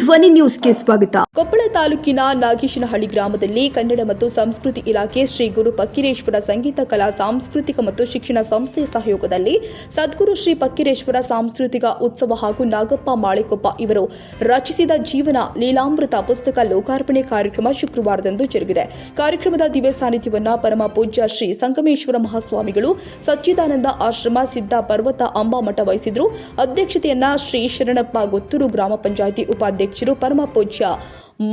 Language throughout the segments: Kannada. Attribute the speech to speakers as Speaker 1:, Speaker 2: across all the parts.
Speaker 1: ಧ್ವನಿ ನ್ಯೂಸ್ಗೆ ಸ್ವಾಗತ.
Speaker 2: ಕೊಪ್ಪಳ ತಾಲೂಕಿನ ನಾಗೇಶನಹಳ್ಳಿ ಗ್ರಾಮದಲ್ಲಿ ಕನ್ನಡ ಮತ್ತು ಸಂಸ್ಕೃತಿ ಇಲಾಖೆ ಶ್ರೀ ಗುರು ಪಕ್ಕಿರೇಶ್ವರ ಸಂಗೀತ ಕಲಾ, ಸಾಂಸ್ಕೃತಿಕ ಮತ್ತು ಶಿಕ್ಷಣ ಸಂಸ್ಥೆಯ ಸಹಯೋಗದಲ್ಲಿ ಸದ್ಗುರು ಶ್ರೀ ಪಕ್ಕಿರೇಶ್ವರ ಸಾಂಸ್ಕೃತಿಕ ಉತ್ಸವ ಹಾಗೂ ನಾಗಪ್ಪ ಮಾಳಿಕೊಪ್ಪ ಇವರು ರಚಿಸಿದ ಜೀವನ ಲೀಲಾಮೃತ ಪುಸ್ತಕ ಲೋಕಾರ್ಪಣೆ ಕಾರ್ಯಕ್ರಮ ಶುಕ್ರವಾರದಂದು ಜರುಗಿದೆ. ಕಾರ್ಯಕ್ರಮದ ದಿವ್ಯ ಸಾನ್ನಿಧ್ಯವನ್ನು ಪರಮ ಪೂಜ್ಯ ಶ್ರೀ ಸಂಗಮೇಶ್ವರ ಮಹಾಸ್ವಾಮಿಗಳು ಸಚ್ಚಿದಾನಂದ ಆಶ್ರಮ ಸಿದ್ದ ಪರ್ವತ ಅಂಬಾಮಠ ವಹಿಸಿದ್ರು. ಅಧ್ಯಕ್ಷತೆಯನ್ನ ಶ್ರೀ ಶರಣಪ್ಪ ಗೊತ್ತೂರು ಗ್ರಾಮ ಪಂಚಾಯಿತಿ ಉಪಾಧ್ಯಕ್ಷರು ಪರಮ ಪೂಜ್ಯ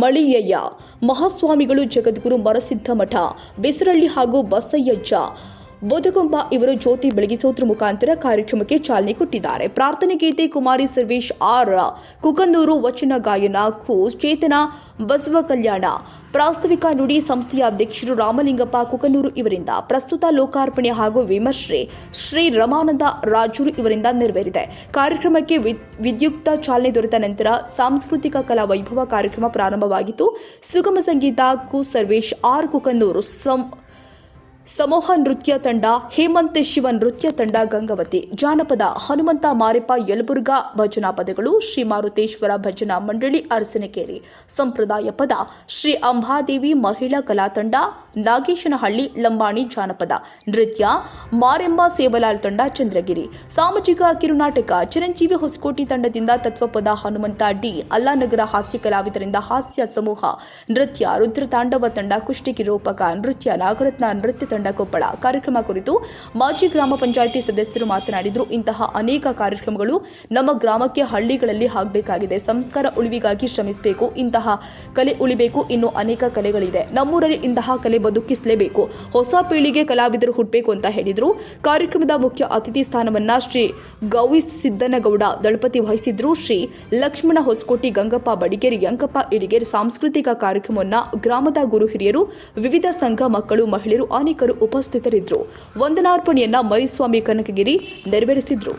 Speaker 2: ಮಳಿಯಯ್ಯ ಮಹಾಸ್ವಾಮಿಗಳು ಜಗದ್ಗುರು ಮರಸಿದ್ಧ ಮಠ ಬಿಸರಳ್ಳಿ ಹಾಗೂ ಬಸಯ್ಯಜ್ಜ ಬೋಧಗೊಂಬ ಇವರು ಜ್ಯೋತಿ ಬೆಳಗಿಸೋದ್ರ ಮುಖಾಂತರ ಕಾರ್ಯಕ್ರಮಕ್ಕೆ ಚಾಲನೆ ಕೊಟ್ಟಿದ್ದಾರೆ. ಪ್ರಾರ್ಥನೆ ಗೀತೆ ಕುಮಾರಿ ಸರ್ವೇಶ್ ಆರ್ ಕುಕಂದೂರು ವಚನ ಗಾಯನ ಕು ಚೇತನ, ಬಸವ ಕಲ್ಯಾಣ, ಪ್ರಾಸ್ತಾವಿಕ ನುಡಿ ಸಂಸ್ಥೆಯ ಅಧ್ಯಕ್ಷರು ರಾಮಲಿಂಗಪ್ಪ ಕುಕನೂರು ಇವರಿಂದ, ಪ್ರಸ್ತುತ ಲೋಕಾರ್ಪಣೆ ಹಾಗೂ ವಿಮರ್ಶೆ ಶ್ರೀ ರಮಾನಂದ ರಾಜೂರು ಇವರಿಂದ ನೆರವೇರಿದೆ. ಕಾರ್ಯಕ್ರಮಕ್ಕೆ ವಿದ್- ವಿದ್ಯುಕ್ತ ಚಾಲನೆ ದೊರೆತ ನಂತರ ಸಾಂಸ್ಕೃತಿಕ ಕಲಾ ವೈಭವ ಕಾರ್ಯಕ್ರಮ ಪ್ರಾರಂಭವಾಗಿತ್ತು. ಸುಗಮ ಸಂಗೀತ ಕು ಸರ್ವೇಶ್, ಆರ್ ಕುಕನೂರು ಸಂ ಸಮೂಹ ನೃತ್ಯ ತಂಡ, ಹೇಮಂತ್ ಶಿವ ನೃತ್ಯ ತಂಡ, ಗಂಗವತಿ. ಜಾನಪದ ಹನುಮಂತ ಮಾರಿಪ ಯಲಬುರ್ಗಾ ಭಜನಾ ಪದಗಳು ಶ್ರೀ ಮಾರುತೇಶ್ವರ ಭಜನಾ ಮಂಡಳಿ ಅರಸನಕೇರಿ. ಸಂಪ್ರದಾಯ ಪದ ಶ್ರೀ ಅಂಬಾದೇವಿ ಮಹಿಳಾ ಕಲಾ ತಂಡ, ನಾಗೇಶನಹಳ್ಳಿ ಲಂಬಾಣಿ ಜಾನಪದ. ನೃತ್ಯ ಮಾರೆಮ್ಮ ಸೇವಲಾಲ್ ತಂಡ, ಚಂದ್ರಗಿರಿ. ಸಾಮಾಜಿಕ ಕಿರುನಾಟಕ ಚಿರಂಜೀವಿ ಹೊಸಕೋಟಿ ತಂಡದಿಂದ ತತ್ವಪದ ಹನುಮಂತ ಡಿ. ಅಲ್ಲಾನಗರ ಹಾಸ್ಯ ಕಲಾವಿದರಿಂದ ಹಾಸ್ಯ ಸಮೂಹ. ನೃತ್ಯ ರುದ್ರ ತಾಂಡವ ತಂಡ ಕುಷ್ಟಗಿ ರೂಪಕ ನೃತ್ಯ ನಾಗರತ್ನ ನೃತ್ಯ ತಂಡ ಕೊಪ್ಪಳ. ಕಾರ್ಯಕ್ರಮ ಕುರಿತು ಮಾಜಿ ಗ್ರಾಮ ಪಂಚಾಯಿತಿ ಸದಸ್ಯರು ಮಾತನಾಡಿದರು. ಇಂತಹ ಅನೇಕ ಕಾರ್ಯಕ್ರಮಗಳು ನಮ್ಮ ಗ್ರಾಮಕ್ಕೆ ಹಳ್ಳಿಗಳಲ್ಲಿ ಆಗಬೇಕಾಗಿದೆ. ಸಂಸ್ಕಾರ ಉಳಿವಿಗಾಗಿ ಶ್ರಮಿಸಬೇಕು. ಇಂತಹ ಕಲೆ ಉಳಿಬೇಕು. ಇನ್ನು ಅನೇಕ ಕಲೆಗಳಿದೆ. ನಮ್ಮೂರಲ್ಲಿ ಇಂತಹ ಕಲೆ ಬದುಕಿಸಲೇಬೇಕು. ಹೊಸ ಪೀಳಿಗೆ ಕಲಾವಿದರು ಹುಟ್ಟಬೇಕು ಅಂತ ಹೇಳಿದರು. ಕಾರ್ಯಕ್ರಮದ ಮುಖ್ಯ ಅತಿಥಿ ಸ್ಥಾನವನ್ನ ಶ್ರೀ ಗೌವಿ ಸಿದ್ದನಗೌಡ ದಳಪತಿ ವಹಿಸಿದ್ರು. ಶ್ರೀ ಲಕ್ಷ್ಮಣ ಹೊಸಕೋಟಿ, ಗಂಗಪ್ಪ ಬಡಿಗೇರಿ ಯಂಕಪ್ಪ ಇಡಿಗೇರಿ ಸಾಂಸ್ಕೃತಿಕ ಕಾರ್ಯಕ್ರಮವನ್ನ ಗ್ರಾಮದ ಗುರು ಹಿರಿಯರು, ವಿವಿಧ ಸಂಘ ಮಕ್ಕಳು, ಮಹಿಳೆಯರು ಅನೇಕರು ಉಪಸ್ಥಿತರಿದ್ದರು. ವಂದನಾರ್ಪಣೆಯನ್ನ ಮರಿಸ್ವಾಮಿ ಕನಕಗಿರಿ ನೆರವೇರಿಸಿದ್ರು.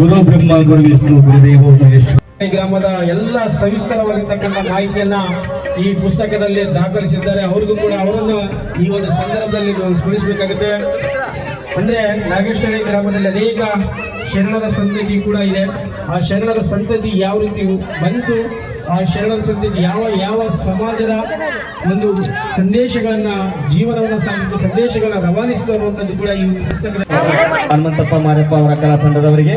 Speaker 3: ಗುರು ಬ್ರಹ್ಮ ಗುರು ವಿಷ್ಣು ಗುರುದೇವ ಮಹೇಶ್ವರ
Speaker 4: ಗ್ರಾಮದ ಎಲ್ಲ ಸವಿಸ್ತರವಾಗಿರ್ತಕ್ಕಂಥ ಮಾಹಿತಿಯನ್ನ ಈ ಪುಸ್ತಕದಲ್ಲಿ ದಾಖಲಿಸಿದ್ದಾರೆ. ಅವ್ರಿಗೂ ಕೂಡ ಅವರನ್ನು ಈ ಒಂದು ಸಂದರ್ಭದಲ್ಲಿ ಸ್ಮರಿಸಬೇಕಾಗುತ್ತೆ. ಅಂದ್ರೆ ನಾಗೇಶ್ವರಿ ಗ್ರಾಮದಲ್ಲಿ ಅನೇಕ ಶರಣರ ಸಂತತಿ ಕೂಡ ಇದೆ. ಆ ಶರಣರ ಸಂತತಿ ಯಾವ ರೀತಿ ಬಂತು? ಆ ಶರಣರ ಸಂತತಿ ಯಾವ ಯಾವ ಸಮಾಜದ ಒಂದು ಸಂದೇಶಗಳನ್ನ ಜೀವನವನ್ನ ಸಾಗಿ ಸಂದೇಶಗಳನ್ನ ರವಾನಿಸಿದ್ದು ಕೂಡ ಈ ಪುಸ್ತಕದ
Speaker 3: ಹನುಮಂತಪ್ಪ ಮಾರಪ್ಪ ಅವರ ಕಲಾ ತಂಡದವರಿಗೆ